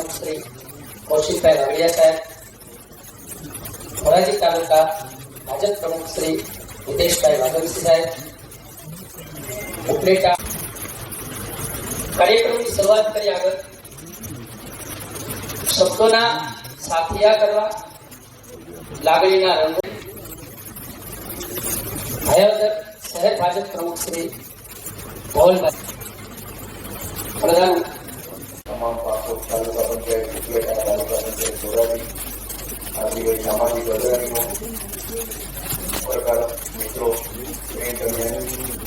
પ્રમુખ શ્રી કૌશિકભાઈ રાવડિયા સાહેબ ધોરાજી તાલુકા ભાજપ પ્રમુખ શ્રી હિતેશભાઈ વાઘવસી સાહેબ ઉપલેટા કાર્યક્રમની શરૂઆત કરી આગળ શબ્દોના સાથિયા કરવા લાગણીના રંગો ભાયાવદર શહેર ભાજપ પ્રમુખ શ્રી ધવલભાઈ પ્રધાન તમામ પાસપોર્ટ તાલુકા પંચાયત ઉપલેટા તાલુકા પંચાયત ધોરાજી સિવાય સામાજિક અગ્રણીઓ પ્રકાર મિત્રો તમે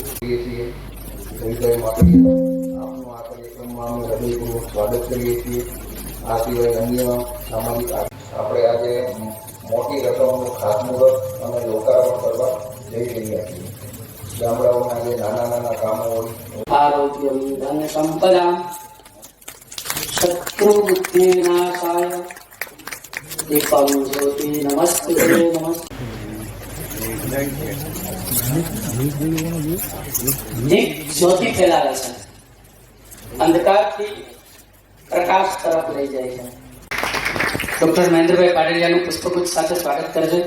કરીએ છીએ સંજય માટે આપનું આ કાર્યક્રમમાં અમે હૃદયપૂર્વક સ્વાગત કરીએ છીએ આ સિવાય અન્ય સામાજિક આપણે આજે મોટી રકમનું ખાતમુહૂર્ત અને લોકાર્પણ કરવા જઈ રહ્યા છીએ ગામડાઓના જે નાના નાના કામો હોય આરોગ્ય સંપદા શત્રુ બુદ્ધિ નાશાય નમસ્તે જ્યોતિ ફેલાવે છે અંધકારથી પ્રકાશ તરફ લઈ જાય છે ડોક્ટર મહેન્દ્રભાઈ પાડેલિયાનું પુષ્પગુચ્છ સાથે સ્વાગત કરજો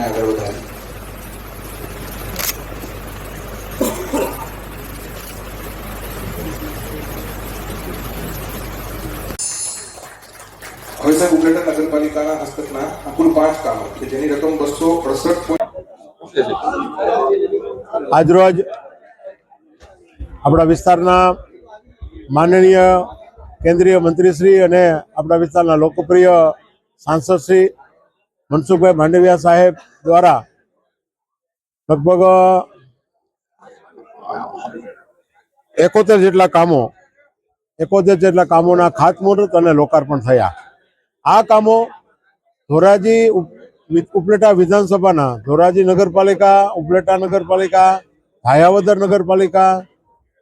આ આગળ વધારે. હવે સાહેબ ઉપલેટા નગરપાલિકાના હસ્તકના આ કુલ પાંચ કામો, કે જેની રકમ બસો અડસઠ આજરોજ આપણા વિસ્તારના માનનીય કેન્દ્રીય મંત્રીશ્રી અને આપણા વિસ્તારના લોકપ્રિય સાંસદ શ્રી મનસુખભાઈ માંડવિયા સાહેબ દ્વારા લગભગ એકોતેર જેટલા કામો, એકોતેર જેટલા કામોના ખાતમુહૂર્ત અને લોકાર્પણ થયા. આ કામો ધોરાજી ઉપલેટા વિધાનસભાના, ધોરાજી નગરપાલિકા, ઉપલેટા નગરપાલિકા ભાયાવદર નગરપાલિકા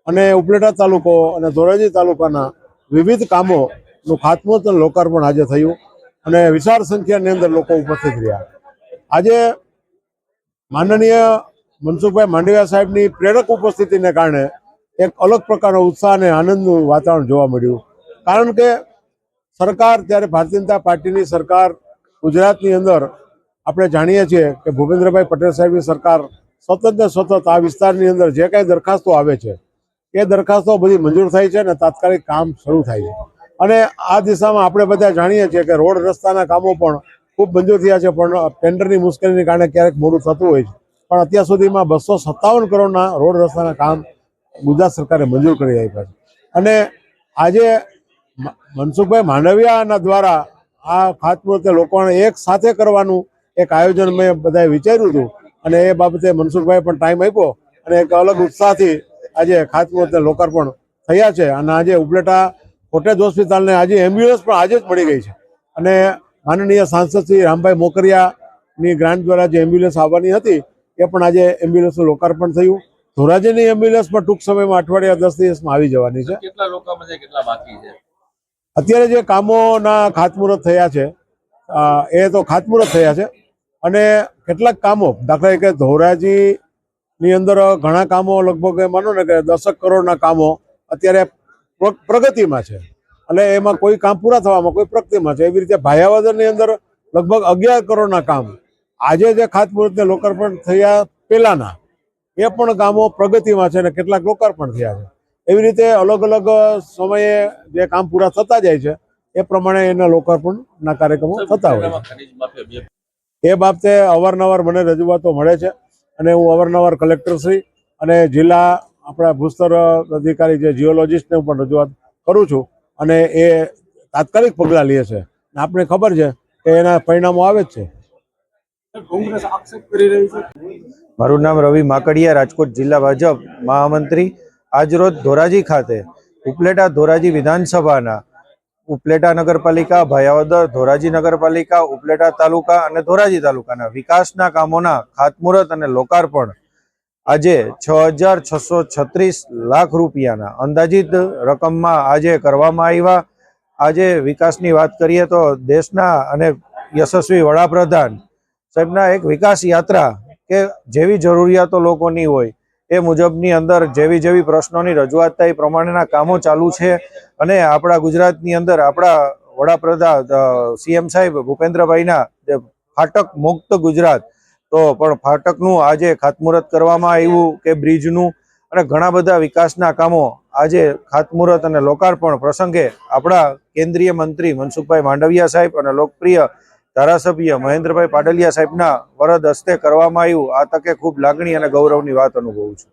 અને ઉપલેટા તાલુકો અને ધોરાજી તાલુકાના વિવિધ કામોનું ખાતમુહૂર્ત અને લોકાર્પણ આજે થયું. અને વિશાળ સંખ્યાની અંદર લોકો ઉપસ્થિત રહ્યા. આજે માનનીય મનસુખભાઈ માંડવિયા સાહેબની પ્રેરક ઉપસ્થિતિને કારણે એક અલગ પ્રકારનો ઉત્સાહ અને આનંદનું વાતાવરણ જોવા મળ્યું. કારણ કે સરકાર ત્યારે ભારતીય જનતા પાર્ટીની સરકાર ગુજરાતની અંદર આપણે જાણીએ છીએ કે ભૂપેન્દ્રભાઈ પટેલ સાહેબની સરકાર સતત ને સતત આ વિસ્તારની અંદર જે કાંઈ દરખાસ્તો આવે છે, એ દરખાસ્તો બધી મંજૂર થાય છે અને તાત્કાલિક કામ શરૂ થાય છે. અને આ દિશામાં આપણે બધા જાણીએ છીએ કે રોડ રસ્તાના કામો પણ ખૂબ મંજૂર થયા છે, પણ ટેન્ડરની મુશ્કેલીને કારણે ક્યારેક મોડું થતું હોય છે. પણ અત્યાર સુધીમાં બસો સત્તાવન કરોડના રોડ રસ્તાના કામ ગુજરાત સરકારે મંજૂર કરી આપ્યા છે. અને આજે મનસુખભાઈ માંડવિયાના દ્વારા આ ખાતમુહૂર્તે લોકોને એક સાથે કરવાનું એક આયોજન મેં બધાએ વિચાર્યું હતું. અને એ બાબતે મનસુખભાઈ પણ ટાઈમ આપ્યો અને એક અલગ ઉત્સાહથી આજે ખાતમુહૂર્તે લોકાર્પણ થયા છે. અને આજે ઉપલેટા કોટેજ હોસ્પિટલને આજે એમ્બ્યુલન્સ પણ આજે જ મળી ગઈ છે. અને માનનીય સાંસદ શ્રી રામભાઈ મોકરિયાની ગ્રાન્ટ દ્વારા જે એમ્બ્યુલન્સ આવવાની હતી એ પણ આજે એમ્બ્યુલન્સનું લોકાર્પણ થયું. ધોરાજીની એમ્બ્યુલન્સ પણ ટૂંક સમયમાં અઠવાડિયા દસ દિવસમાં આવી જવાની છે. કેટલા લોકોમાં કેટલા બાકી છે? અત્યારે જે કામોના ખાતમુહૂર્ત થયા છે એ તો ખાતમુહૂર્ત થયા છે. અને કેટલાક કામો દાખલા તરીકે ધોરાજીની અંદર ઘણા કામો લગભગ માનો ને કે દસક કરોડના કામો અત્યારે પ્રગતિમાં છે. એટલે એમાં કોઈ કામ પૂરા થવામાં કોઈ પ્રગતિમાં છે. એવી રીતે ભાયાવદરની અંદર લગભગ અગિયાર કરોડના કામ આજે જે ખાતમુહૂર્તને લોકાર્પણ થયા પહેલાના એ પણ કામો પ્રગતિમાં છે અને કેટલાક લોકાર્પણ થયા છે. એવી રીતે અલગ અલગ સમયે જે કામ પૂરા થતા જાય છે એ પ્રમાણે એના લોકાર્પણના કાર્યક્રમો થતા હોય એ બાબતે અવારનવાર મને રજૂઆતો મળે છે અને હું અવારનવાર કલેક્ટરશ્રી અને જિલ્લા આપણા ભૂસ્તર અધિકારી જે જીઓલોજીસ્ટને પણ રજૂઆત કરું છું અને એ તાત્કાલિક પગલાં લે છે. આપણે ખબર છે કે એના પરિણામો આવે જ છે? મારું નામ રવિ માકડિયા રાજકોટ જિલ્લા ભાજપ મહામંત્રી. આજરોજ ધોરાજી ખાતે ઉપલેટા ધોરાજી વિધાનસભાના ઉપલેટા નગરપાલિકા ભાયાવદર ધોરાજી નગરપાલિકા ઉપલેટા તાલુકા અને ધોરાજી તાલુકાના વિકાસના કામોના ખાતમુહૂર્ત અને લોકાર્પણ આજે છ હજાર છસો છત્રીસ લાખ રૂપિયાના અંદાજિત રકમમાં આજે કરવામાં આવ્યા. આજે વિકાસની વાત કરીએ તો દેશના અને યશસ્વી વડાપ્રધાન સાહેબના એક વિકાસ યાત્રા કે જેવી જરૂરિયાતો લોકોની હોય એ મુજબની અંદર જેવી જેવી પ્રશ્નોની રજૂઆત થાય પ્રમાણેના કામો ચાલુ છે. અને આપણા ગુજરાતની અંદર આપણા વડાપ્રધાન સીએમ સાહેબ ભૂપેન્દ્રભાઈના ફાટક મુક્ત ગુજરાત તો પણ ફાટકનું આજે ખાતમુહૂર્ત કરવામાં આવ્યું કે બ્રિજનું અને ઘણા બધા વિકાસના કામો આજે ખાતમુહૂર્ત અને લોકાર્પણ પ્રસંગે આપણા કેન્દ્રીય મંત્રી મનસુખભાઈ માંડવિયા સાહેબ અને લોકપ્રિય ધારાસભ્ય મહેન્દ્રભાઈ પાડલિયા સાહેબના વરદ હસ્તે કરવામાં આવ્યું. આ તકે ખૂબ લાગણી અને ગૌરવની વાત અનુભવું છું.